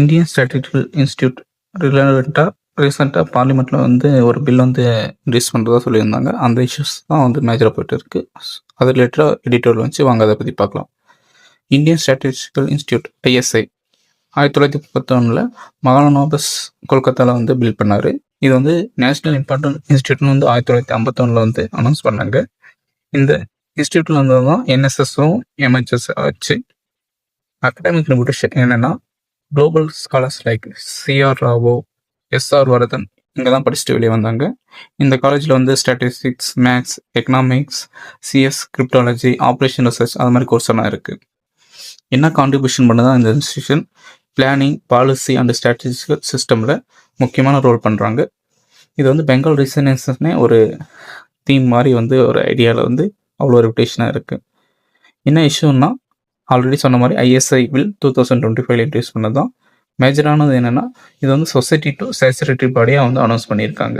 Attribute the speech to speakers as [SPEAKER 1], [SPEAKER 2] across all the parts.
[SPEAKER 1] Indian statistical institute ரிலவெண்ட்டாக ரீசெண்டாக பார்லிமெண்ட்டில் வந்து ஒரு பில் வந்து இன்ட்ரீஸ் பண்ணுறதா சொல்லியிருந்தாங்க. அந்த இஷ்யூஸ் தான் வந்து மேஜராக போயிட்டு இருக்குது அது ரிலேட்டடாக எடிட்டோரில் வச்சு வாங்க அதை பற்றி பார்க்கலாம். இந்தியன் ஸ்டாட்டிஸ்டிக்கல் இன்ஸ்டியூட் ஐஎஸ்ஐ ஆயிரத்தி தொள்ளாயிரத்தி முப்பத்தொன்னில் மகானோபஸ் கொல்கத்தாவில் வந்து பில் பண்ணார். இது வந்து நேஷனல் இம்பார்ட்டன்ட் இன்ஸ்டியூட்னு வந்து ஆயிரத்தி தொள்ளாயிரத்தி ஐம்பத்தொன்னில் வந்து அனௌன்ஸ் பண்ணாங்க. இந்த இன்ஸ்டியூட்டில் வந்து தான் என்எஸ்எஸும் எம்ஹெச்எஸ் வச்சு அகடமிக் ரெபுடேஷன் என்னென்னா global scholars like CR Rao SR Varadhan இங்கே தான் படிச்சுட்டு வெளியே வந்தாங்க. இந்த காலேஜில் வந்து statistics maths economics CS cryptology operation research அது மாதிரி கோர்ஸ் எல்லாம் இருக்குது என்ன கான்ட்ரிபியூஷன் பண்ணதான் இந்த institution planning policy and strategical சிஸ்டமில் முக்கியமான ரோல் பண்ணுறாங்க இது வந்து பெங்கால் ரிசனன்ஸ்னே ஒரு தீம் மாதிரி வந்து ஒரு ஐடியாவில் வந்து அவ்வளோ ரெப்புடேஷனாக இருக்குது என்ன இஷ்யூன்னா ஆல்ரெடி சொன்ன மாதிரி ISI will two thousand twenty five introduce பண்ணது தான் மேஜரானது என்னென்னா இது வந்து சொசைட்டி டு சேச்சுரேட்டரி பாடியாக வந்து அனௌன்ஸ் பண்ணியிருக்காங்க.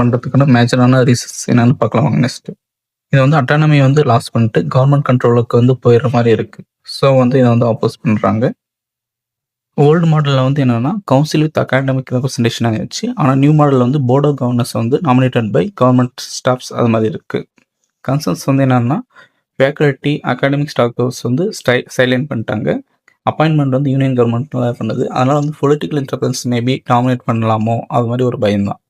[SPEAKER 1] பண்ணுறதுக்கான மேஜரான ரீசன்ஸ் என்னென்னு பார்க்கலாம் வாங்க நெக்ஸ்ட் இது வந்து அட்டானமி வந்து லாஸ் பண்ணிட்டு கவர்மெண்ட் கண்ட்ரோலுக்கு வந்து போயிடுற மாதிரி இருக்குது ஸோ வந்து இதை வந்து ஆப்போஸ் பண்ணுறாங்க ஓல்டு மாடலில் வந்து என்னென்னா கவுன்சில் வித் அகாடமிக் ரெப்ரஸன்டேஷன் ஆகிடுச்சு ஆனால் நியூ மாடலில் வந்து போர்ட் ஆஃப் கவர்னர்ஸ் வந்து நாமினேட்டட் பை கவர்மெண்ட் ஸ்டாஃப்ஸ் அது மாதிரி இருக்குது கன்சர்ன்ஸ் வந்து என்னென்னா ஃபேக்கல்ட்டி அகாடமிக் ஸ்டாஃப்ஸ் வந்து ஸ்டை சைலண்ட் பண்ணிட்டாங்க. அப்பாயின்மெண்ட் வந்து யூனியன் கவர்மெண்ட் பண்ணுது. அதனால் வந்து பொலிட்டிக்கல் இன்டர்ஃபரன்ஸ் மேபி டாமினேட் பண்ணலாமோ? அது மாதிரி ஒரு பயம்தான்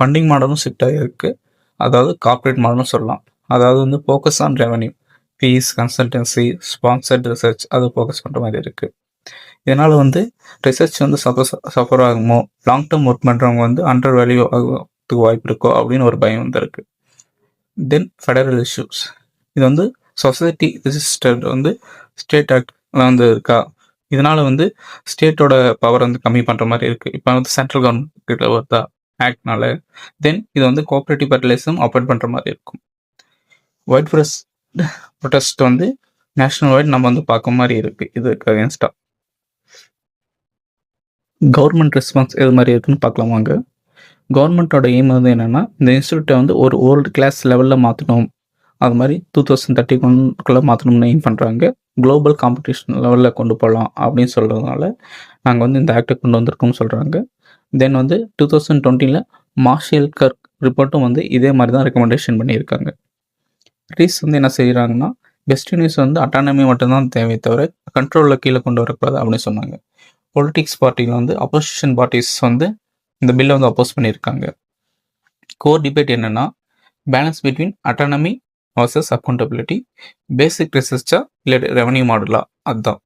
[SPEAKER 1] ஃபண்டிங் மாடலும் ஸ்ட்ரிக்டாக இருக்குது அதாவது கார்ப்பரேட் மாடலும் சொல்லலாம். அதாவது வந்து focus on revenue fees consultancy sponsored research அது ஃபோக்கஸ் பண்ணுற மாதிரி இருக்குது இதனால் வந்து ரிசர்ச் வந்து சஃபர் சஃபர் ஆகுமோ? லாங் டேர்ம் ஒர்க் பண்ணுறவங்க வந்து அண்டர் வேல்யூ ஆகிறதுக்கு வாய்ப்பு இருக்கோ? அப்படின்னு ஒரு பயம் வந்து இருக்குது தென் ஃபெடரல் இஷ்யூஸ் இது வந்து சொசைட்டி ரிஜிஸ்டர்ட் வந்து ஸ்டேட் ஆக்ட்ல வந்து இருக்கா. இதனால வந்து ஸ்டேட்டோட பவர் வந்து கம்மி பண்ணுற மாதிரி இருக்குது இப்போ வந்து சென்ட்ரல் கவர்மெண்ட் கிட்ட வருதா? ஆக்ட்னால தென் இது வந்து கோஆப்ரேட்டிவ் ஃபெர்டிலைசம் ஆப்ரேட் பண்ணுற மாதிரி இருக்கும். ஒயிட் ப்ரெஸ் ப்ரொடெஸ்ட் வந்து நேஷனல் வைட் நம்ம வந்து பார்க்க மாதிரி இருக்குது இதுக்கு அகேன்ஸ்டாக கவர்மெண்ட் ரெஸ்பான்ஸ் எது மாதிரி இருக்குன்னு பார்க்கலாம் வாங்க. கவர்மெண்ட்டோட எய்ம் வந்து என்னென்னா இந்த இன்ஸ்டியூட்டை வந்து ஒரு ஓல்டு கிளாஸ் லெவலில் மாற்றணும் அது மாதிரி டூ தௌசண்ட் தேர்ட்டி ஒன்குள்ளே மாற்றணும்னு எய்ம் பண்ணுறாங்க குளோபல் காம்படிஷன் லெவலில் கொண்டு போகலாம் அப்படின்னு சொல்கிறதுனால நாங்கள் வந்து இந்த ஆக்டை கொண்டு வந்திருக்கோம்னு சொல்கிறாங்க தென் வந்து டூ தௌசண்ட் டுவெண்ட்டியில் மார்ஷியல் கர்க் ரிப்போர்ட்டும் வந்து இதே மாதிரி தான் ரெக்கமெண்டேஷன் பண்ணியிருக்காங்க. ரீஸ் வந்து என்ன செய்கிறாங்கன்னா பெஸ்ட் நியூஸ் வந்து அட்டானமி மட்டும்தான் தேவை தவிர கண்ட்ரோலில் கீழே கொண்டு வரக்கூடாது அப்படின்னு சொன்னாங்க. பொலிட்டிக்ஸ் பார்ட்டியில் வந்து அப்போசிஷன் பார்ட்டிஸ் வந்து இந்த பில்லை வந்து அப்போஸ் பண்ணியிருக்காங்க. கோர் டிபேட் என்னென்னா balance between autonomy versus accountability basic ரிசர்ச்சா இல்லை ரெவன்யூ மாடலா அதுதான்